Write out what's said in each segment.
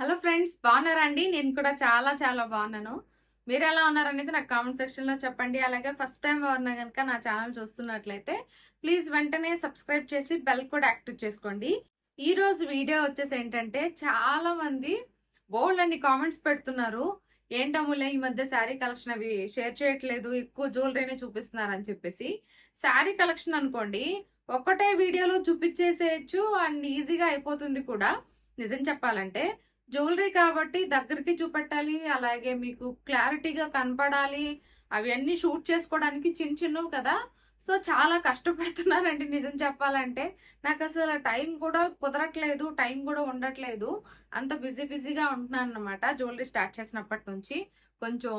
Hello friends బాగున్నారా అండి? నేను కూడా చాలా చాలా బాగున్నాను. మీరు ఎలా ఉన్నారనేది నాకు కామెంట్ సెక్షన్లో చెప్పండి. అలాగే ఫస్ట్ టైం ఎవరన్నా కనుక నా ఛానల్ చూస్తున్నట్లయితే ప్లీజ్ వెంటనే సబ్స్క్రైబ్ చేసి బెల్ కూడా యాక్టివ్ చేసుకోండి. ఈ రోజు వీడియో వచ్చేసి ఏంటంటే చాలా మంది బోల్డ్ అన్ని కామెంట్స్ పెడుతున్నారు. ఏంటమ్ములే ఈ మధ్య శారీ కలెక్షన్ అవి షేర్ చేయట్లేదు ఎక్కువ జ్యువెలరీనే చూపిస్తున్నారు అని చెప్పేసి. శారీ కలెక్షన్ అనుకోండి ఒక్కటే వీడియోలో చూపించేసేయచ్చు అండ్ ఈజీగా అయిపోతుంది కూడా. నిజం చెప్పాలంటే జ్యువెలరీ కాబట్టి దగ్గరికి చూపెట్టాలి అలాగే మీకు క్లారిటీగా కనపడాలి. అవన్నీ షూట్ చేసుకోవడానికి చిన్న చిన్నవి కదా. సో చాలా కష్టపడుతున్నానండి నిజం చెప్పాలంటే. నాకు అసలు టైం కూడా కుదరట్లేదు టైం కూడా ఉండట్లేదు. అంత బిజీ బిజీగా ఉంటున్నాను అనమాట జ్యువెలరీ స్టార్ట్ చేసినప్పటి నుంచి. కొంచెం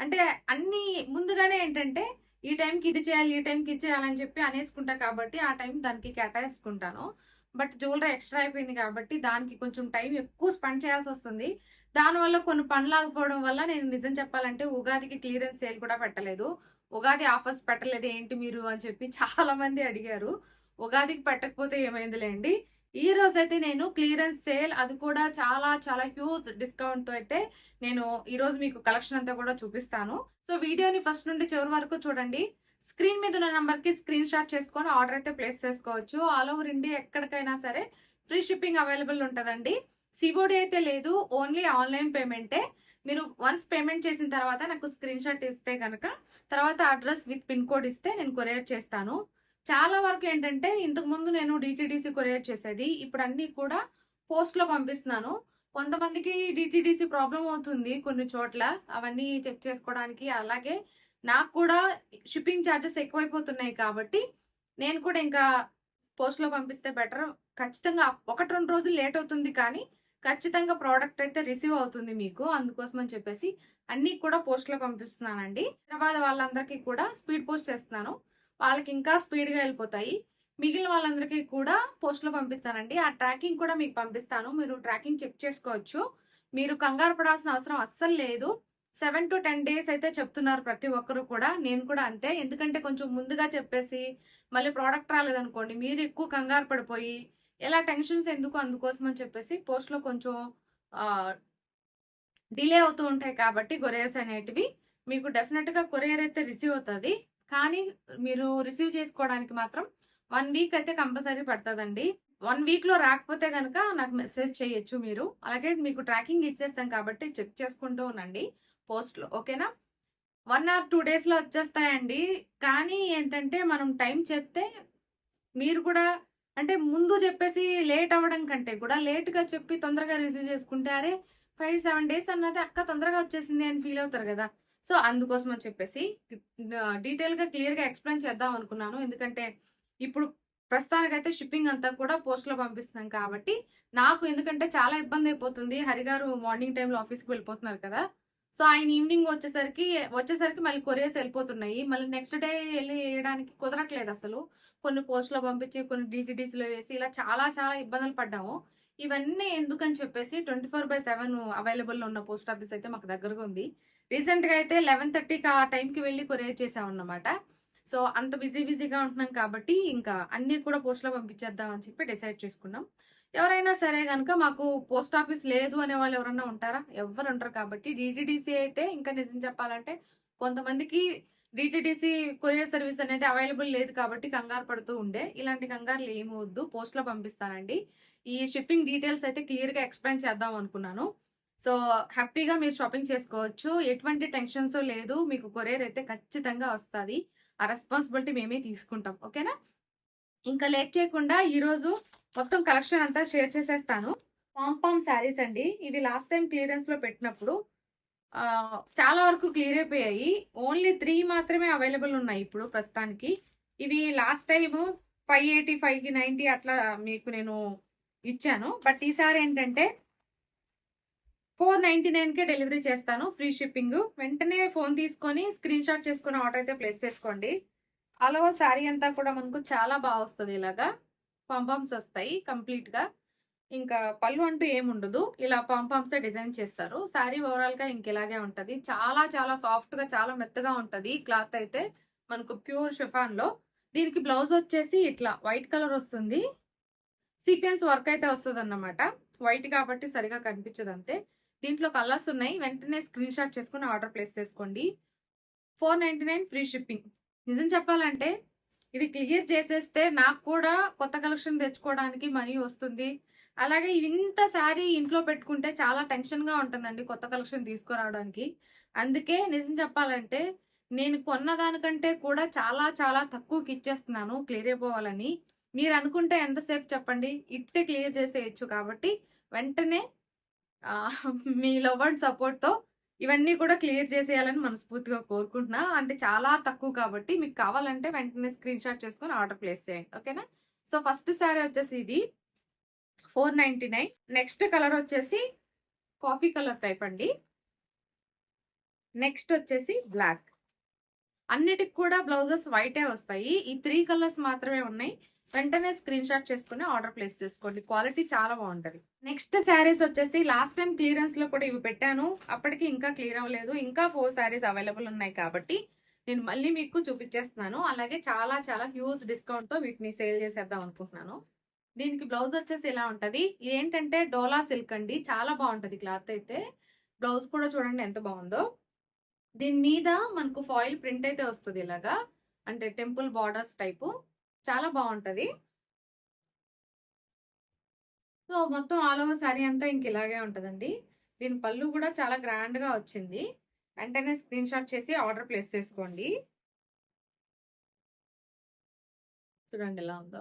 అంటే అన్ని ముందుగానే ఏంటంటే ఈ టైంకి ఇది చేయాలి ఈ టైంకి ఇది చేయాలని చెప్పి అనేసుకుంటా కాబట్టి ఆ టైం దానికి కేటాయించుకుంటాను బట్ జ్యువెలరీ ఎక్స్ట్రా అయిపోయింది కాబట్టి దానికి కొంచెం టైం ఎక్కువ స్పెండ్ చేయాల్సి వస్తుంది. దానివల్ల కొన్ని పనులు ఆగిపోవడం వల్ల నేను నిజం చెప్పాలంటే ఉగాదికి క్లియరెన్స్ సేల్ కూడా పెట్టలేదు. ఉగాది ఆఫర్స్ పెట్టలేదు. ఏంటి మీరు అని చెప్పి చాలా మంది అడిగారు. ఉగాదికి పెట్టకపోతే ఏమైందిలేండి? ఈ రోజు అయితే నేను క్లియరెన్స్ సేల్ అది కూడా చాలా చాలా హ్యూజ్ డిస్కౌంట్తో అయితే నేను ఈ రోజు మీకు కలెక్షన్ అంతా కూడా చూపిస్తాను. సో వీడియోని ఫస్ట్ నుండి చివరి వరకు చూడండి. స్క్రీన్ మీద ఉన్న నంబర్కి స్క్రీన్ షాట్ చేసుకొని ఆర్డర్ అయితే ప్లేస్ చేసుకోవచ్చు. ఆల్ ఓవర్ ఇండియా ఎక్కడికైనా సరే ఫ్రీ షిప్పింగ్ అవైలబుల్ ఉంటుందండి. సివోడి అయితే లేదు ఓన్లీ ఆన్లైన్ పేమెంటే. మీరు వన్స్ పేమెంట్ చేసిన తర్వాత నాకు స్క్రీన్ షాట్ ఇస్తే కనుక తర్వాత అడ్రస్ విత్ పిన్ కోడ్ ఇస్తే నేను కొరియర్ చేస్తాను. చాలా వరకు ఏంటంటే ఇంతకు ముందు నేను డిటిడిసి కొరియర్ చేసేది. ఇప్పుడు అన్ని కూడా పోస్ట్లో పంపిస్తున్నాను. కొంతమందికి డిటిడిసి ప్రాబ్లం అవుతుంది కొన్ని చోట్ల. అవన్నీ చెక్ చేసుకోవడానికి. అలాగే నాకు కూడా షిప్పింగ్ ఛార్జెస్ ఎక్కువైపోతున్నాయి కాబట్టి నేను కూడా ఇంకా పోస్ట్లో పంపిస్తే బెటర్. ఖచ్చితంగా ఒకటి రెండు రోజులు లేట్ అవుతుంది కానీ ఖచ్చితంగా ప్రోడక్ట్ అయితే రిసీవ్ అవుతుంది మీకు. అందుకోసం అని చెప్పేసి అన్నీ కూడా పోస్ట్లో పంపిస్తున్నానండి. హైదరాబాద్ వాళ్ళందరికీ కూడా స్పీడ్ పోస్ట్ చేస్తున్నాను. వాళ్ళకి ఇంకా స్పీడ్గా వెళ్ళిపోతాయి. మిగిలిన వాళ్ళందరికీ కూడా పోస్ట్లో పంపిస్తానండి. ఆ ట్రాకింగ్ కూడా మీకు పంపిస్తాను. మీరు ట్రాకింగ్ చెక్ చేసుకోవచ్చు. మీరు కంగారు పడాల్సిన అవసరం అస్సలు లేదు. సెవెన్ టు టెన్ డేస్ అయితే చెప్తున్నారు ప్రతి ఒక్కరు కూడా. నేను కూడా అంతే. ఎందుకంటే కొంచెం ముందుగా చెప్పేసి మళ్ళీ ప్రోడక్ట్ రాలేదనుకోండి మీరు ఎక్కువ కంగారు పడిపోయి ఎలా టెన్షన్స్ ఎందుకు అందుకోసం అని చెప్పేసి పోస్ట్లో కొంచెం డిలే అవుతూ ఉంటాయి కాబట్టి కొరియర్స్ అనేటివి మీకు డెఫినెట్గా కొరియర్ అయితే రిసీవ్ అవుతుంది. కానీ మీరు రిసీవ్ చేసుకోవడానికి మాత్రం వన్ వీక్ అయితే కంపల్సరీ పడుతుందండి. వన్ వీక్లో రాకపోతే కనుక నాకు మెసేజ్ చేయొచ్చు మీరు. అలాగే మీకు ట్రాకింగ్ ఇచ్చేస్తాం కాబట్టి చెక్ చేసుకుంటూ ఉండండి. పోస్ట్లో ఓకేనా? వన్ ఆర్ టూ డేస్లో వచ్చేస్తాయండి. కానీ ఏంటంటే మనం టైం చెప్తే మీరు కూడా అంటే ముందు చెప్పేసి లేట్ అవ్వడం కంటే కూడా లేట్గా చెప్పి తొందరగా రిసీవ్ చేసుకుంటే అరే ఫైవ్ సెవెన్ డేస్ అన్నది అక్క తొందరగా వచ్చేసింది అని ఫీల్ అవుతారు కదా. సో అందుకోసం అని చెప్పేసి డీటెయిల్గా క్లియర్గా ఎక్స్ప్లెయిన్ చేద్దాం అనుకున్నాను. ఎందుకంటే ఇప్పుడు ప్రస్తుతానికైతే షిప్పింగ్ అంతా కూడా పోస్ట్లో పంపిస్తున్నాం కాబట్టి నాకు ఎందుకంటే చాలా ఇబ్బంది అయిపోతుంది. హరిగారు మార్నింగ్ టైంలో ఆఫీస్కి వెళ్ళిపోతున్నారు కదా. సో ఆయన ఈవినింగ్ వచ్చేసరికి వచ్చేసరికి మళ్ళీ కొరియర్స్ వెళ్ళిపోతున్నాయి. మళ్ళీ నెక్స్ట్ డే వెళ్ళి వేయడానికి కుదరట్లేదు అసలు. కొన్ని పోస్ట్లో పంపించి కొన్ని డిటిడిస్లో వేసి ఇలా చాలా చాలా ఇబ్బందులు పడ్డాము. ఇవన్నీ ఎందుకని చెప్పేసి ట్వంటీ ఫోర్ బై సెవెన్ అవైలబుల్లో ఉన్న పోస్ట్ ఆఫీస్ అయితే మాకు దగ్గరగా ఉంది. రీసెంట్గా అయితే లెవెన్ థర్టీకి ఆ టైంకి వెళ్ళి కొరియర్ చేసామన్నమాట సో అంత బిజీ బిజీగా ఉంటున్నాం కాబట్టి ఇంకా అన్నీ కూడా పోస్ట్లో పంపించేద్దాం అని చెప్పి డిసైడ్ చేసుకున్నాం. ఎవరైనా సరే కనుక మాకు పోస్ట్ ఆఫీస్ లేదు అనే వాళ్ళు ఎవరన్నా ఉంటారా? ఎవరు ఉంటారు కాబట్టి డిటిడిసి అయితే ఇంకా నిజం చెప్పాలంటే కొంతమందికి డిటిడిసి కొరియర్ సర్వీస్ అనేది అవైలబుల్ లేదు కాబట్టి కంగారు పడుతూ ఉండే. ఇలాంటి కంగారులు ఏమి వద్దు. పోస్ట్లో పంపిస్తానండి. ఈ షిప్పింగ్ డీటెయిల్స్ అయితే క్లియర్గా ఎక్స్ప్లెయిన్ చేద్దాం అనుకున్నాను. సో హ్యాపీగా మీరు షాపింగ్ చేసుకోవచ్చు. ఎటువంటి టెన్షన్స్ లేదు. మీకు కొరియర్ అయితే ఖచ్చితంగా వస్తుంది. ఆ రెస్పాన్సిబిలిటీ మేమే తీసుకుంటాం. ఓకేనా? ఇంకా లేట్ చేయకుండా ఈరోజు మొత్తం కలెక్షన్ అంతా షేర్ చేసేస్తాను. పాంపామ్ శారీస్ అండి. ఇవి లాస్ట్ టైం క్లియరెన్స్లో పెట్టినప్పుడు చాలా వరకు క్లియర్ అయిపోయాయి. ఓన్లీ త్రీ మాత్రమే అవైలబుల్ ఉన్నాయి ఇప్పుడు ప్రస్తుతానికి. ఇవి లాస్ట్ టైం ఫైవ్ ఎయిటీ ఫైవ్కి నైన్టీ అట్లా మీకు నేను ఇచ్చాను. బట్ ఈసారి ఏంటంటే ఫోర్ నైన్టీ నైన్కే డెలివరీ చేస్తాను ఫ్రీ షిప్పింగ్. వెంటనే ఫోన్ తీసుకొని స్క్రీన్ షాట్ చేసుకుని ఆర్డర్ అయితే ప్లేస్ చేసుకోండి. అలో శారీ అంతా కూడా మనకు చాలా బాగా వస్తుంది ఇలాగా. పంపమ్స్ వస్తాయి కంప్లీట్గా. ఇంకా పళ్ళు అంటూ ఏముండదు ఇలా పంపమ్స్ డిజైన్ చేస్తారు. శారీ ఓవరాల్గా ఇంక ఇలాగే ఉంటుంది. చాలా చాలా సాఫ్ట్గా చాలా మెత్తగా ఉంటుంది. క్లాత్ అయితే మనకు ప్యూర్ షిఫాన్లో. దీనికి బ్లౌజ్ వచ్చేసి ఇట్లా వైట్ కలర్ వస్తుంది. సీక్వెన్స్ వర్క్ అయితే వస్తుంది అన్నమాట వైట్ కాబట్టి సరిగా కనిపించదు అంతే. దీంట్లో కలర్స్ ఉన్నాయి. వెంటనే స్క్రీన్ షాట్ చేసుకుని ఆర్డర్ ప్లేస్ చేసుకోండి. Four ninety nine free shipping. నిజం చెప్పాలంటే ఇది క్లియర్ చేసేస్తే నాకు కూడా కొత్త కలెక్షన్ తెచ్చుకోవడానికి మనీ వస్తుంది. అలాగే ఇంత శారీ ఇంట్లో పెట్టుకుంటే చాలా టెన్షన్గా ఉంటుందండి కొత్త కలెక్షన్ తీసుకురావడానికి. అందుకే నిజం చెప్పాలంటే నేను కొన్న దానికంటే కూడా చాలా చాలా తక్కువకి ఇచ్చేస్తున్నాను క్లియర్ అయిపోవాలని. మీరు అనుకుంటే ఎంతసేపు చెప్పండి? ఇట్టే క్లియర్ చేసేయచ్చు కాబట్టి వెంటనే మీ లవ్ అండ్ సపోర్ట్తో ఇవన్నీ కూడా క్లియర్ చేసేయాలని మనస్ఫూర్తిగా కోరుకుంటున్నా. అంటే చాలా తక్కువ కాబట్టి మీకు కావాలంటే వెంటనే స్క్రీన్ షాట్ చేసుకొని ఆర్డర్ ప్లేస్ చేయండి. ఓకేనా? సో ఫస్ట్ శారీ వచ్చేసి ఇది. Four ninety nine. Next colour వచ్చేసి కాఫీ కలర్ టైప్ అండి. నెక్స్ట్ వచ్చేసి బ్లాక్. అన్నిటికి కూడా బ్లౌజెస్ వైటే వస్తాయి. ఈ త్రీ కలర్స్ మాత్రమే ఉన్నాయి. వెంటనే స్క్రీన్ షాట్ చేసుకుని ఆర్డర్ ప్లేస్ చేసుకోండి. క్వాలిటీ చాలా బాగుంటది. నెక్స్ట్ శారీస్ వచ్చేసి లాస్ట్ టైం క్లియరెన్స్లో కూడా ఇవి పెట్టాను. అప్పటికి ఇంకా క్లియర్ అవ్వలేదు. ఇంకా ఫోర్ శారీస్ అవైలబుల్ ఉన్నాయి కాబట్టి నేను మళ్ళీ మీకు చూపించేస్తున్నాను. అలాగే చాలా చాలా హ్యూజ్ డిస్కౌంట్తో వీటిని సేల్ చేసేద్దాం అనుకుంటున్నాను. దీనికి బ్లౌజ్ వచ్చేసి ఇలా ఉంటది? ఏంటంటే డోలా సిల్క్ అండి. చాలా బాగుంటది క్లాత్ అయితే. బ్లౌజ్ కూడా చూడండి ఎంత బాగుందో. దీని మీద మనకు ఫాయిల్ ప్రింట్ అయితే వస్తుంది ఇలాగా. అంటే టెంపుల్ బార్డర్స్ టైపు. చాలా బాగుంటుంది సో మొత్తం ఆల్ ఓవర్ శారీ అంతా ఇంక ఇలాగే ఉంటుందండి. దీని పళ్ళు కూడా చాలా గ్రాండ్గా వచ్చింది. వెంటనే స్క్రీన్ షాట్ చేసి ఆర్డర్ ప్లేస్ చేసుకోండి. చూడండి ఎలా ఉందో.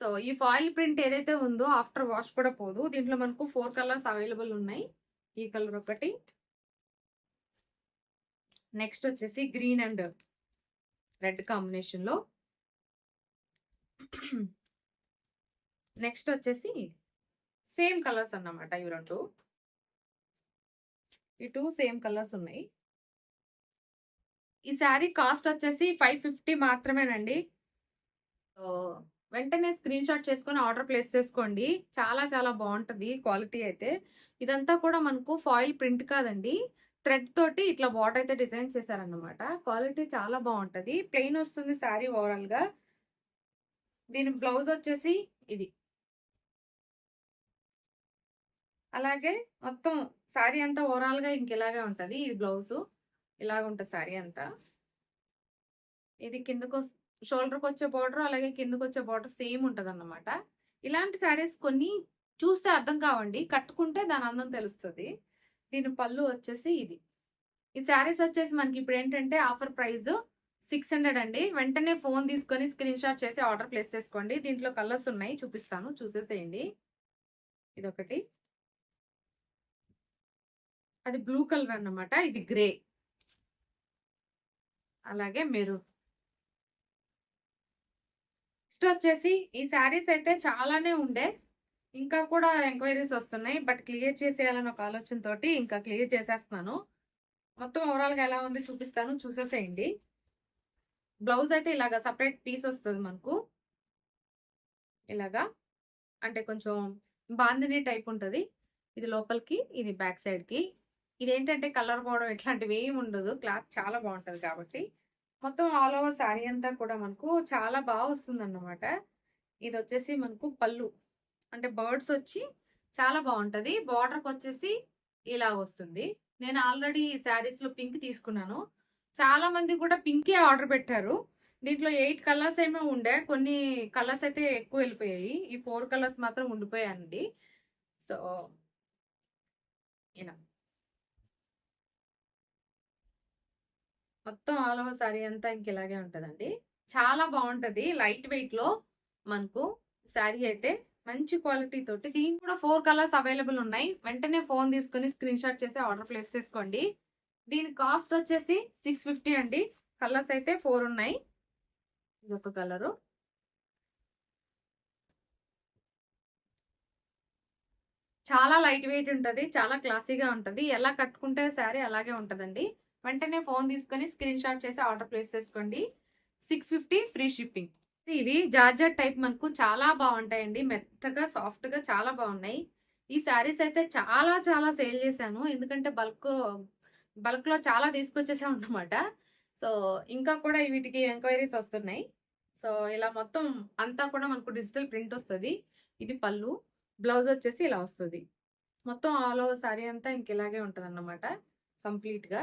సో ఈ ఫాయిల్ ప్రింట్ ఏదైతే ఉందో ఆఫ్టర్ వాష్ కూడా పోదు. దీంట్లో మనకు ఫోర్ కలర్స్ అవైలబుల్ ఉన్నాయి. ఈ కలర్ ఒకటి. నెక్స్ట్ వచ్చేసి గ్రీన్ అండ్ రెడ్ కాంబినేషన్లో. నెక్స్ట్ వచ్చేసి సేమ్ కలర్స్ అన్నమాట ఇవి రెండు. ఈ టూ సేమ్ కలర్స్ ఉన్నాయి. ఈ శారీ కాస్ట్ వచ్చేసి ఫైవ్ ఫిఫ్టీ మాత్రమేనండి. వెంటనే స్క్రీన్ షాట్ చేసుకొని ఆర్డర్ ప్లేస్ చేసుకోండి. చాలా చాలా బాగుంటుంది క్వాలిటీ అయితే. ఇదంతా కూడా మనకు ఫాయిల్ ప్రింట్ కాదండి. థ్రెడ్ తోటి ఇట్లా బార్డర్ అయితే డిజైన్ చేశారనమాట క్వాలిటీ చాలా బాగుంటుంది. ప్లెయిన్ వస్తుంది శారీ ఓవరాల్గా. దీని బ్లౌజ్ వచ్చేసి ఇది. అలాగే మొత్తం శారీ అంతా ఓవరాల్గా ఇంకెలాగే ఉంటుంది. ఇలాగే ఇది బ్లౌజ్ ఇలాగ ఉంటుంది శారీ అంతా. ఇది కిందకు షోల్డర్కి వచ్చే బార్డర్ అలాగే కిందకు వచ్చే బార్డర్ సేమ్ ఉంటుంది అన్నమాట ఇలాంటి శారీస్ కొన్ని చూస్తే అర్థం కావండి. కట్టుకుంటే దాని అందం తెలుస్తుంది. దీని పళ్ళు వచ్చేసి ఇది. ఈ శారీస్ వచ్చేసి మనకి ఇప్పుడు ఏంటంటే ఆఫర్ ప్రైస్ సిక్స్ హండ్రెడ్ అండి. వెంటనే ఫోన్ తీసుకొని స్క్రీన్ షాట్ చేసి ఆర్డర్ ప్లేస్ చేసుకోండి. దీంట్లో కలర్స్ ఉన్నాయి చూపిస్తాను. చూసేసేయండి. ఇదొకటి. అది బ్లూ కలర్ అన్నమాట. ఇది గ్రే. అలాగే మెరూన్ నెక్స్ట్ వచ్చేసి ఈ శారీస్ అయితే చాలానే ఉండే. ఇంకా కూడా ఎంక్వైరీస్ వస్తున్నాయి. బట్ క్లియర్ చేసేయాలని ఒక ఆలోచనతోటి ఇంకా క్లియర్ చేసేస్తున్నాను. మొత్తం ఓవరాల్గా ఎలా ఉంది చూపిస్తాను. చూసేసేయండి. బ్లౌజ్ అయితే ఇలాగా సపరేట్ పీస్ వస్తుంది మనకు. ఇలాగా. అంటే కొంచెం బాందిని టైప్ ఉంటుంది. ఇది లోపలికి ఇది బ్యాక్ సైడ్కి. ఇది ఏంటంటే కలర్ పోవడం ఇట్లాంటివి ఏమి ఉండదు. క్లాత్ చాలా బాగుంటుంది కాబట్టి. మొత్తం ఆల్ ఓవర్ శారీ అంతా కూడా మనకు చాలా బాగా వస్తుంది అన్నమాట ఇది వచ్చేసి మనకు పళ్ళు. అంటే బర్డ్స్ వచ్చి చాలా బాగుంటుంది. బార్డర్కి వచ్చేసి ఇలా వస్తుంది. నేను ఆల్రెడీ శారీస్లో పింక్ తీసుకున్నాను. చాలా మంది కూడా పింకే ఆర్డర్ పెట్టారు. దీంట్లో ఎయిట్ కలర్స్ ఏమో ఉండే. కొన్ని కలర్స్ అయితే ఎక్కువ వెళ్ళిపోయాయి. ఈ ఫోర్ కలర్స్ మాత్రం ఉండిపోయాయండి. సో ఇలా. మొత్తం ఆల్ ఓవర్ సారీ అంతా ఇంక ఇలాగే ఉంటుందండి. చాలా బాగుంటుంది. లైట్ వెయిట్లో మనకు శారీ అయితే మంచి క్వాలిటీ తోటి. దీనికి కూడా ఫోర్ కలర్స్ అవైలబుల్ ఉన్నాయి. వెంటనే ఫోన్ తీసుకుని స్క్రీన్ షాట్ చేసి ఆర్డర్ ప్లేస్ చేసుకోండి. దీని కాస్ట్ వచ్చేసి సిక్స్ ఫిఫ్టీ అండి. కలర్స్ అయితే ఫోర్ ఉన్నాయి. ఇదొక కలరు. చాలా లైట్ వెయిట్ ఉంటుంది. చాలా క్లాసీగా ఉంటుంది. ఎలా కట్టుకుంటే శారీ అలాగే ఉంటుందండి. వెంటనే ఫోన్ తీసుకొని స్క్రీన్ షాట్ చేసి ఆర్డర్ ప్లేస్ చేసుకోండి. Six fifty free shipping. ఇవి జార్జెట్ టైప్ మనకు చాలా బాగుంటాయండి. మెత్తగా సాఫ్ట్గా చాలా బాగున్నాయి. ఈ శారీస్ అయితే చాలా చాలా సేల్ చేశాను. ఎందుకంటే బల్క్ బల్క్లో చాలా తీసుకొచ్చేసాం అన్నమాట. సో ఇంకా కూడా వీటికి ఎంక్వైరీస్ వస్తున్నాయి. సో ఇలా మొత్తం అంతా కూడా మనకు డిజిటల్ ప్రింట్ వస్తుంది. ఇది పళ్ళు. బ్లౌజ్ వచ్చేసి ఇలా వస్తుంది. మొత్తం ఆల్ ఓవర్ శారీ అంతా ఇంక ఇలాగే ఉంటుంది అన్నమాట కంప్లీట్గా.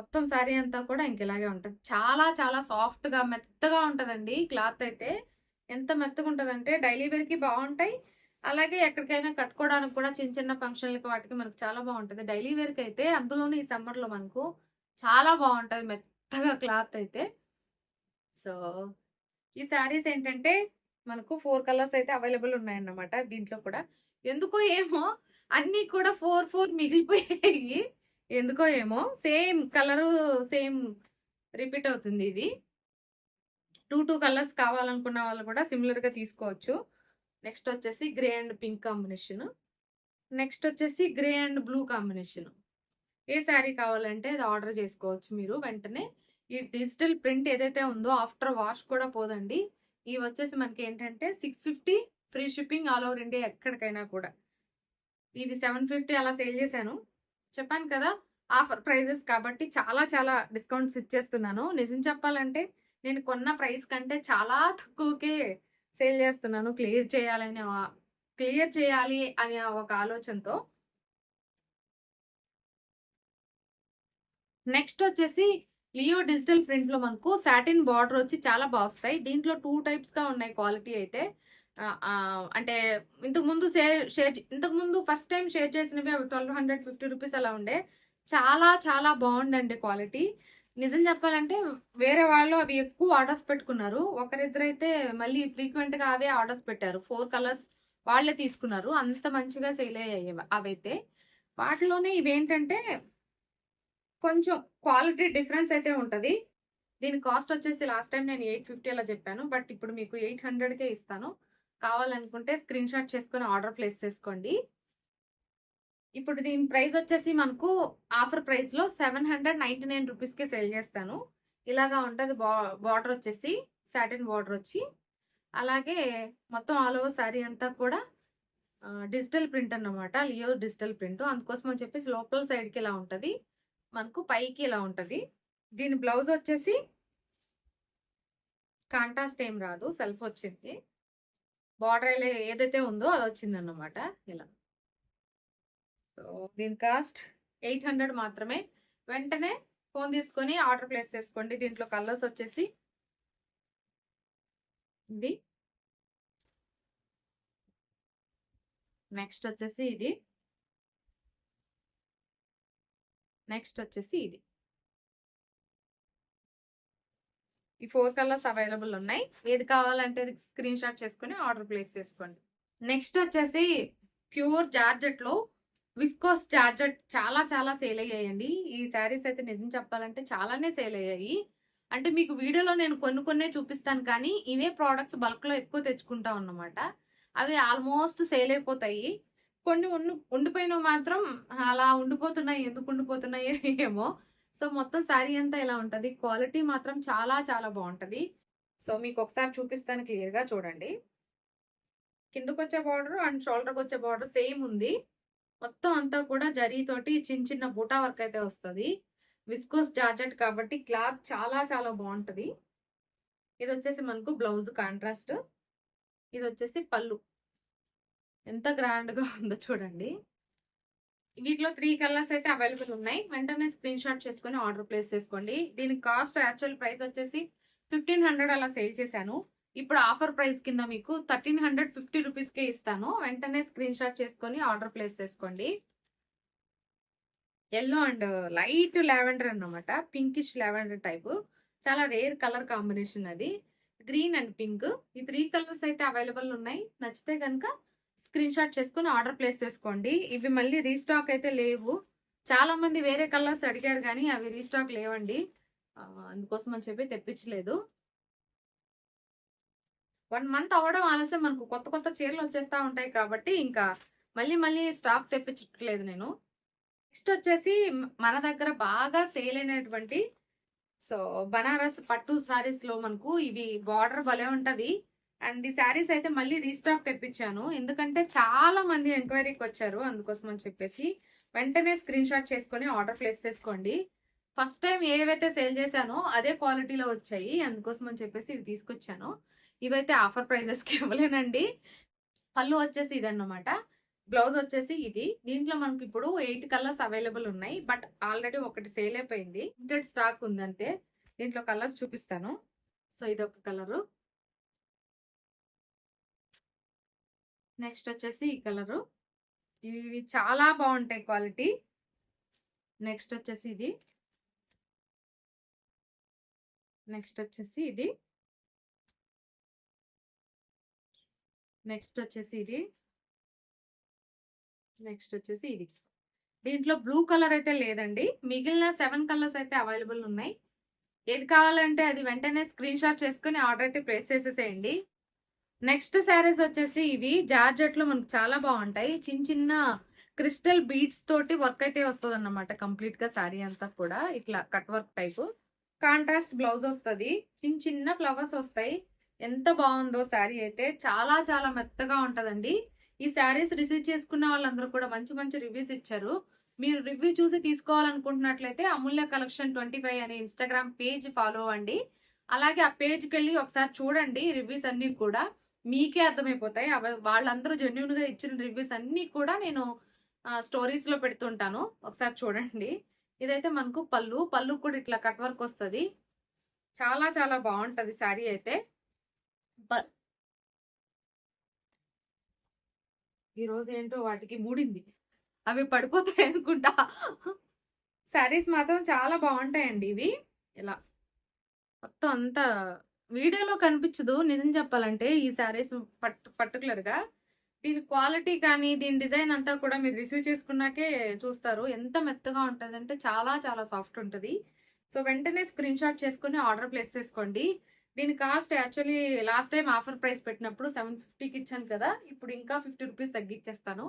మొత్తం శారీ అంతా కూడా ఇంకెలాగే ఉంటుంది. చాలా చాలా సాఫ్ట్గా మెత్తగా ఉంటుందండి క్లాత్ అయితే. ఎంత మెత్తగా ఉంటుందంటే డైలీ వేర్కి బాగుంటాయి. అలాగే ఎక్కడికైనా కట్టుకోవడానికి కూడా చిన్న చిన్న ఫంక్షన్లకి వాటికి మనకు చాలా బాగుంటుంది. డైలీ వేర్కి అయితే అందులోనే ఈ సమ్మర్లో మనకు చాలా బాగుంటుంది మెత్తగా క్లాత్ అయితే. సో ఈ శారీస్ ఏంటంటే మనకు ఫోర్ కలర్స్ అయితే అవైలబుల్ ఉన్నాయన్నమాట దీంట్లో కూడా. ఎందుకో ఏమో అన్నీ కూడా ఫోర్ ఫోర్ మిగిలిపోయాయి. ఎందుకో ఏమో సేమ్ కలరు సేమ్ రిపీట్ అవుతుంది ఇది. టూ టూ కలర్స్ కావాలనుకున్న వాళ్ళు కూడా సిమిలర్గా తీసుకోవచ్చు. నెక్స్ట్ వచ్చేసి grey and pink combination. Next వచ్చేసి గ్రే అండ్ బ్లూ కాంబినేషన్. ఏ శారీ కావాలంటే అది ఆర్డర్ చేసుకోవచ్చు మీరు వెంటనే. ఈ డిజిటల్ ప్రింట్ ఏదైతే ఉందో ఆఫ్టర్ వాష్ కూడా పోదండి. ఇవి వచ్చేసి మనకి ఏంటంటే six fifty free shipping all over India ఎక్కడికైనా కూడా. ఇవి సెవెన్ ఫిఫ్టీ అలా సేల్ చేశాను. చెప్పాను కదా ఆఫర్ ప్రైజెస్ కాబట్టి చాలా చాలా డిస్కౌంట్స్ ఇచ్చేస్తున్నాను. నిజం చెప్పాలంటే నేను కొన్న ప్రైస్ కంటే చాలా తక్కువకే సేల్ చేస్తున్నాను. క్లియర్ చేయాలని క్లియర్ చేయాలి అనే ఒక ఆలోచనతో. నెక్స్ట్ వచ్చేసి లియో డిజిటల్ ప్రింట్లో మనకు సాటిన్ బార్డర్ వచ్చి చాలా బాగుస్తాయి. దీంట్లో టూ టైప్స్గా ఉన్నాయి క్వాలిటీ అయితే. అంటే ఇంతకు ముందు షేర్ షేర్ ఇంతకు ముందు ఫస్ట్ టైం షేర్ చేసినవి అవి ట్వెల్వ్ హండ్రెడ్ ఫిఫ్టీ రూపీస్ అలా ఉండే. చాలా చాలా బాగుండండి క్వాలిటీ. నిజం చెప్పాలంటే వేరే వాళ్ళు అవి ఎక్కువ ఆర్డర్స్ పెట్టుకున్నారు. ఒకరిద్దరైతే మళ్ళీ ఫ్రీక్వెంట్గా అవే ఆర్డర్స్ పెట్టారు. ఫోర్ కలర్స్ వాళ్ళే తీసుకున్నారు. అంత మంచిగా సేల్ అయ్యాయి అవైతే. వాటిలోనే ఇవేంటంటే కొంచెం క్వాలిటీ డిఫరెన్స్ అయితే ఉంటుంది. దీని కాస్ట్ వచ్చేసి లాస్ట్ టైం నేను ఎయిట్ ఫిఫ్టీ అలా చెప్పాను. బట్ ఇప్పుడు మీకు ఎయిట్ హండ్రెడ్కే ఇస్తాను. కావాలనుకుంటే స్క్రీన్ షాట్ చేసుకొని ఆర్డర్ ప్లేస్ చేసుకోండి. ఇప్పుడు దీని ప్రైస్ వచ్చేసి మనకు ఆఫర్ ప్రైస్లో సెవెన్ హండ్రెడ్ నైంటీ నైన్ రూపీస్కే సెల్ సేల్ చేస్తాను. ఇలాగా ఉంటది బార్డర్ వచ్చేసి సాటిన్ బార్డర్ వచ్చి. అలాగే మొత్తం ఆల్ ఓవర్ శారీ అంతా కూడా డిజిటల్ ప్రింట్ అన్నమాట. Leo digital print. అందుకోసం అని చెప్పేసి లోపల సైడ్కి ఇలా ఉంటుంది. మనకు పైకి ఇలా ఉంటుంది. దీని బ్లౌజ్ వచ్చేసి కాంటాస్ట్ ఏం రాదు. సెల్ఫ్ వచ్చింది. బార్డర్ ఏదైతే ఉందో అది వచ్చింది అన్నమాట ఇలా. సో దీని కాస్ట్ ఎయిట్ హండ్రెడ్ మాత్రమే. వెంటనే ఫోన్ తీసుకొని ఆర్డర్ ప్లేస్ చేసుకోండి. దీంట్లో కలర్స్ వచ్చేసి ఇది. నెక్స్ట్ వచ్చేసి ఇది. నెక్స్ట్ వచ్చేసి ఇది. ఈ ఫోర్ కలర్స్ అవైలబుల్ ఉన్నాయి. ఏది కావాలంటే స్క్రీన్ షాట్ చేసుకుని ఆర్డర్ ప్లేస్ చేసుకోండి. నెక్స్ట్ వచ్చేసి ప్యూర్ జార్జెట్లో విస్కోస్ జార్జెట్ చాలా చాలా సేల్ అయ్యాయండి. ఈ శారీస్ అయితే నిజం చెప్పాలంటే చాలానే సేల్ అయ్యాయి. అంటే మీకు వీడియోలో నేను కొన్ని కొన్నే చూపిస్తాను కానీ ఇవే ప్రోడక్ట్స్ బల్క్లో ఎక్కువ తెచ్చుకుంటాం అన్నమాట అవి ఆల్మోస్ట్ సేల్ అయిపోతాయి. కొన్ని ఉండి ఉండిపోయినవి మాత్రం అలా ఉండిపోతున్నాయి ఎందుకు ఉండిపోతున్నాయో ఏమో. సో మొత్తం శారీ అంతా ఇలా ఉంటుంది? క్వాలిటీ మాత్రం చాలా చాలా బాగుంటుంది. సో మీకు ఒకసారి చూపిస్తాను క్లియర్గా చూడండి. కిందకు వచ్చే బార్డర్ అండ్ షోల్డర్కి వచ్చే బార్డర్ సేమ్ ఉంది. మొత్తం అంతా కూడా జరీతోటి చిన్న చిన్న బూటా వర్క్ అయితే వస్తుంది. విస్కోస్ జార్జెట్ కాబట్టి క్లాత్ చాలా చాలా బాగుంటుంది. ఇది వచ్చేసి మనకు బ్లౌజ్ కాంట్రాస్ట్. ఇది వచ్చేసి పళ్ళు. ఎంత గ్రాండ్గా ఉందో చూడండి. వీటిలో త్రీ కలర్స్ అయితే అవైలబుల్ ఉన్నాయి. వెంటనే స్క్రీన్ షాట్ చేసుకొని ఆర్డర్ ప్లేస్ చేసుకోండి. దీని కాస్ట్ యాక్చువల్ ప్రైస్ వచ్చేసి ఫిఫ్టీన్ హండ్రెడ్ అలా సేల్ చేశాను. ఇప్పుడు ఆఫర్ ప్రైస్ కింద మీకు థర్టీన్ హండ్రెడ్ ఫిఫ్టీ రూపీస్కే ఇస్తాను. వెంటనే స్క్రీన్ షాట్ చేసుకొని ఆర్డర్ ప్లేస్ చేసుకోండి. ఎల్లో అండ్ లైట్ లావెండర్ అన్నమాట. పింకిష్ లావెండర్ టైపు చాలా రేర్ కలర్ కాంబినేషన్ అది. గ్రీన్ అండ్ పింక్ ఈ త్రీ కలర్స్ అయితే అవైలబుల్ ఉన్నాయి. నచ్చితే కనుక స్క్రీన్ షాట్ చేసుకుని ఆర్డర్ ప్లేస్ చేసుకోండి. ఇవి మళ్ళీ రీస్టాక్ అయితే లేవు. చాలా మంది వేరే కలర్స్ అడిగారు కానీ అవి రీస్టాక్ లేవండి. అందుకోసం అని చెప్పి తెప్పించలేదు. వన్ మంత్ అవ్వడం ఆలస్యం. మనకు కొత్త కొత్త చీరలు వచ్చేస్తా ఉంటాయి కాబట్టి ఇంకా మళ్ళీ మళ్ళీ స్టాక్ తెప్పించట్లేదు నేను. నెక్స్ట్ వచ్చేసి మన దగ్గర బాగా సేల్ అయినటువంటి సో బనారస్ పట్టు శారీస్లో మనకు ఇవి బార్డర్ భలే ఉంటుంది. అండ్ ఈ శారీస్ అయితే మళ్ళీ రీస్టాక్ తెప్పించాను. ఎందుకంటే చాలా మంది ఎంక్వైరీకి వచ్చారు అందుకోసం అని చెప్పేసి. వెంటనే స్క్రీన్ షాట్ చేసుకొని ఆర్డర్ ప్లేస్ చేసుకోండి. ఫస్ట్ టైం ఏవైతే సేల్ చేశానో అదే క్వాలిటీలో వచ్చాయి. అందుకోసం అని చెప్పేసి ఇవి తీసుకొచ్చాను. ఇవైతే ఆఫర్ ప్రైజెస్కి ఇవ్వలేనండి. పళ్ళు వచ్చేసి ఇదన్నమాట. బ్లౌజ్ వచ్చేసి ఇది. దీంట్లో మనకి ఇప్పుడు ఎయిట్ కలర్స్ అవైలబుల్ ఉన్నాయి. బట్ ఆల్రెడీ ఒకటి సేల్ అయిపోయింది. లిమిటెడ్ స్టాక్ ఉందంటే దీంట్లో కలర్స్ చూపిస్తాను. సో ఇది ఒక కలరు. నెక్స్ట్ వచ్చేసి ఈ కలరు. ఇవి చాలా బాగుంటాయి క్వాలిటీ. నెక్స్ట్ వచ్చేసి ఇది. నెక్స్ట్ వచ్చేసి ఇది. నెక్స్ట్ వచ్చేసి ఇది. నెక్స్ట్ వచ్చేసి ఇది. దీంట్లో బ్లూ కలర్ అయితే లేదండి. మిగిలిన సెవెన్ కలర్స్ అయితే అవైలబుల్ ఉన్నాయి. ఏది కావాలంటే అది వెంటనే స్క్రీన్ షాట్ చేసుకుని ఆర్డర్ అయితే ప్లేస్ చేసేసేయండి. నెక్స్ట్ శారీస్ వచ్చేసి ఇవి. జార్జెట్లో మనకు చాలా బాగుంటాయి. చిన్న చిన్న క్రిస్టల్ బీడ్స్ తోటి వర్క్ అయితే వస్తుంది అనమాట కంప్లీట్గా శారీ అంతా కూడా. ఇట్లా cut work type. Contrast blouse వస్తుంది. చిన్న చిన్న ఫ్లవర్స్ వస్తాయి. ఎంత బాగుందో శారీ అయితే. చాలా చాలా మెత్తగా ఉంటుందండి. ఈ శారీస్ రిసీవ్ చేసుకున్న వాళ్ళందరూ కూడా మంచి మంచి రివ్యూస్ ఇచ్చారు. మీరు రివ్యూ చూసి తీసుకోవాలనుకుంటున్నట్లయితే అమూల్య కలెక్షన్ ట్వంటీ ఫైవ్ అనే ఇన్స్టాగ్రామ్ పేజ్ ఫాలో అవ్వండి. అలాగే ఆ పేజ్కి వెళ్ళి ఒకసారి చూడండి రివ్యూస్ అన్ని కూడా. మీకే అర్థమైపోతాయి. అవి వాళ్ళందరూ జెన్యున్గా ఇచ్చిన రివ్యూస్ అన్ని కూడా నేను స్టోరీస్లో పెడుతుంటాను. ఒకసారి చూడండి. ఇదైతే మనకు పళ్ళు. పళ్ళు కూడా ఇట్లా కట్ వర్క్ వస్తుంది. చాలా చాలా బాగుంటది శారీ అయితే. ప- ఈ రోజు ఏంటో వాటికి మూడింది. అవి పడిపోతాయి అనుకుంటా. శారీస్ మాత్రం చాలా బాగుంటాయండి ఇవి. ఇలా. మొత్తం అంతా వీడియోలో కనిపించదు. నిజం చెప్పాలంటే ఈ శారీస్ పట్ పర్టికులర్గా దీని క్వాలిటీ కానీ దీని డిజైన్ అంతా కూడా మీరు రిసీవ్ చేసుకున్నాకే చూస్తారు. ఎంత మెత్తగా ఉంటుంది అంటే చాలా చాలా సాఫ్ట్ ఉంటుంది. సో వెంటనే స్క్రీన్ షాట్ చేసుకుని ఆర్డర్ ప్లేస్ చేసుకోండి. దీని cost actually last time offer price పెట్టినప్పుడు సెవెన్ ఫిఫ్టీకి ఇచ్చాను కదా. ఇప్పుడు ఇంకా ఫిఫ్టీ రూపీస్ తగ్గించేస్తాను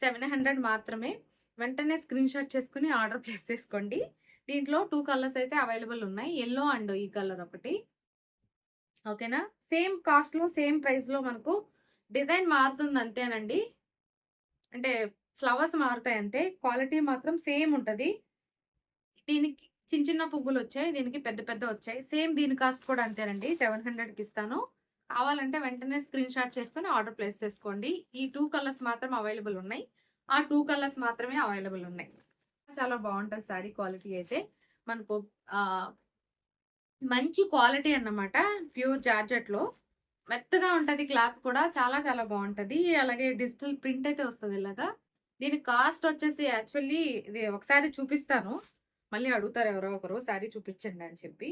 సెవెన్ హండ్రెడ్ మాత్రమే. వెంటనే స్క్రీన్ షాట్ చేసుకుని ఆర్డర్ ప్లేస్ చేసుకోండి. దీంట్లో టూ కలర్స్ అయితే అవైలబుల్ ఉన్నాయి. ఎల్లో అండ్ ఈ కలర్ ఒకటి. ఓకేనా? సేమ్ కాస్ట్లో సేమ్ ప్రైస్లో మనకు డిజైన్ మారుతుంది అంతేనండి. అంటే ఫ్లవర్స్ మారుతాయి అంతే. క్వాలిటీ మాత్రం సేమ్ ఉంటుంది. దీనికి చిన్న చిన్న పువ్వులు వచ్చాయి. దీనికి పెద్ద పెద్ద వచ్చాయి. సేమ్ దీని కాస్ట్ కూడా అంతేనండి. సెవెన్ హండ్రెడ్కి ఇస్తాను. కావాలంటే వెంటనే స్క్రీన్ షాట్ చేసుకొని ఆర్డర్ ప్లేస్ చేసుకోండి. ఈ టూ కలర్స్ మాత్రం అవైలబుల్ ఉన్నాయి. ఆ టూ కలర్స్ మాత్రమే అవైలబుల్ ఉన్నాయి. చాలా బాగుంటుంది శారీ క్వాలిటీ అయితే. మనకు మంచి క్వాలిటీ అన్నమాట ప్యూర్ జార్జెట్లో. మెత్తగా ఉంటుంది క్లాత్ కూడా చాలా చాలా బాగుంటది. అలాగే డిజిటల్ ప్రింట్ అయితే వస్తుంది ఇలాగా. దీని కాస్ట్ వచ్చేసి యాక్చువల్లీ ఇది ఒకసారి చూపిస్తాను. మళ్ళీ అడుగుతారు ఎవరో ఒకరు శారీ చూపించండి అని చెప్పి.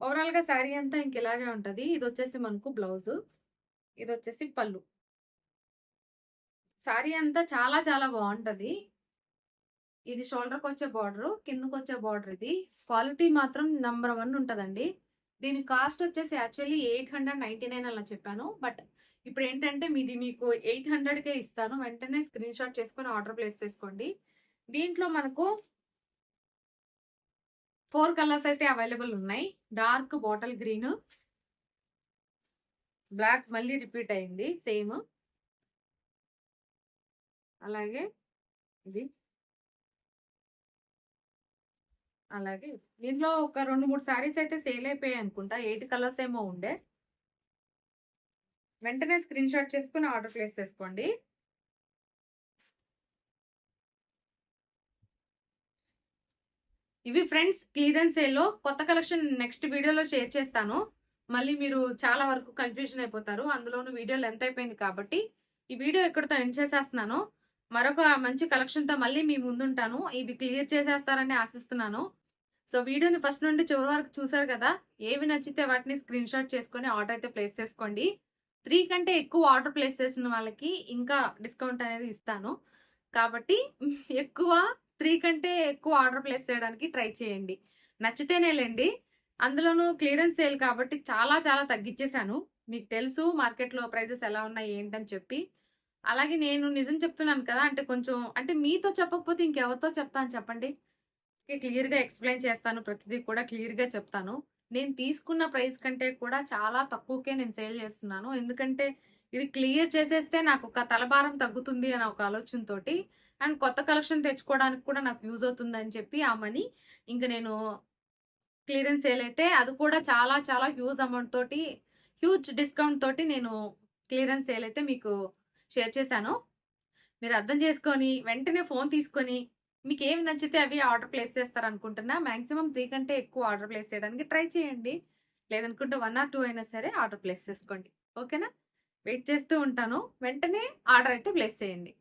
ఓవరాల్గా శారీ అంతా ఇంక ఇలాగే ఉంటుంది. ఇది వచ్చేసి మనకు బ్లౌజ్. ఇది వచ్చేసి పళ్ళు. శారీ అంతా చాలా చాలా బాగుంటుంది. ఇది షోల్డర్కి వచ్చే బార్డర్ కిందకు వచ్చే బార్డర్ ఇది. క్వాలిటీ మాత్రం నంబర్ వన్ ఉంటదండి. దీని కాస్ట్ వచ్చేసి actually eight hundred ninety nine అలా చెప్పాను. బట్ ఇప్పుడు ఏంటంటే మీది మీకు ఎయిట్ హండ్రెడ్కే ఇస్తాను. వెంటనే స్క్రీన్ షాట్ చేసుకొని ఆర్డర్ ప్లేస్ చేసుకోండి. దీంట్లో మనకు ఫోర్ కలర్స్ అయితే అవైలబుల్ ఉన్నాయి. డార్క్ బాటిల్ గ్రీన్ బ్లాక్ మళ్ళీ రిపీట్ అయింది. సేమ్ అలాగే ఇది. అలాగే దీంట్లో ఒక రెండు మూడు సారీస్ అయితే సేల్ అయిపోయాయి అనుకుంటా. ఎయిట్ కలర్స్ ఏమో ఉండే. వెంటనే స్క్రీన్ షాట్ చేసుకుని ఆర్డర్ ప్లేస్ చేసుకోండి. ఇవి ఫ్రెండ్స్ క్లియరెన్స్ సేల్లో కొత్త కలెక్షన్ నెక్స్ట్ వీడియోలో షేర్ చేస్తాను. మళ్ళీ మీరు చాలా వరకు కన్ఫ్యూజన్ అయిపోతారు. అందులోనూ వీడియో లెంత్ అయిపోయింది కాబట్టి ఈ వీడియో ఎక్కడితో ఎండ్ చేసేస్తున్నాను మరొక మంచి కలెక్షన్తో మళ్ళీ మీ ముందుంటాను. ఇవి క్లియర్ చేసేస్తారని ఆశిస్తున్నాను. సో వీడియోని ఫస్ట్ నుండి చివరి వరకు చూసారు కదా? ఏవి నచ్చితే వాటిని స్క్రీన్ షాట్ చేసుకొని ఆర్డర్ అయితే ప్లేస్ చేసుకోండి. త్రీ కంటే ఎక్కువ ఆర్డర్ ప్లేస్ చేసిన వాళ్ళకి ఇంకా డిస్కౌంట్ అనేది ఇస్తాను. కాబట్టి ఎక్కువ త్రీ కంటే ఎక్కువ ఆర్డర్ ప్లేస్ చేయడానికి ట్రై చేయండి. నచ్చితేనే లేండి. అందులోనూ క్లియరెన్స్ సేల్ కాబట్టి చాలా చాలా తగ్గించేశాను మీకు తెలుసు మార్కెట్లో ప్రైజెస్ ఎలా ఉన్నాయి ఏంటని చెప్పి. అలాగే నేను నిజం చెప్తున్నాను కదా అంటే కొంచెం అంటే మీతో చెప్పకపోతే ఇంకెవరితో చెప్తాను చెప్పండి? క్లియర్గా ఎక్స్ప్లెయిన్ చేస్తాను. ప్రతిదీ కూడా క్లియర్గా చెప్తాను. నేను తీసుకున్న ప్రైస్ కంటే కూడా చాలా తక్కువకే నేను సేల్ చేస్తున్నాను. ఎందుకంటే ఇది క్లియర్ చేసేస్తే నాకు ఒక తలభారం తగ్గుతుంది అనే ఒక ఆలోచనతోటి అండ్ కొత్త కలెక్షన్ తెచ్చుకోవడానికి కూడా నాకు యూజ్ అవుతుందని చెప్పి ఆ మనీ ఇంకా నేను క్లియరెన్స్ సేల్ అయితే అది కూడా చాలా చాలా హ్యూజ్ అమౌంట్ తోటి హ్యూజ్ డిస్కౌంట్ తోటి నేను క్లియరెన్స్ సేల్ అయితే మీకు షేర్ చేశాను. మీరు అర్థం చేసుకొని వెంటనే ఫోన్ తీసుకొని మీకు ఏమి నచ్చితే అవి ఆర్డర్ ప్లేస్ చేస్తారు అనుకుంటున్నా మాక్సిమం త్రీ కంటే ఎక్కువ ఆర్డర్ ప్లేస్ చేయడానికి ట్రై చేయండి. లేదనుకుంటే వన్ ఆర్ టూ అయినా సరే ఆర్డర్ ప్లేస్ చేసుకోండి. ఓకేనా? వెయిట్ చేస్తూ ఉంటాను. వెంటనే ఆర్డర్ అయితే ప్లేస్ చేయండి.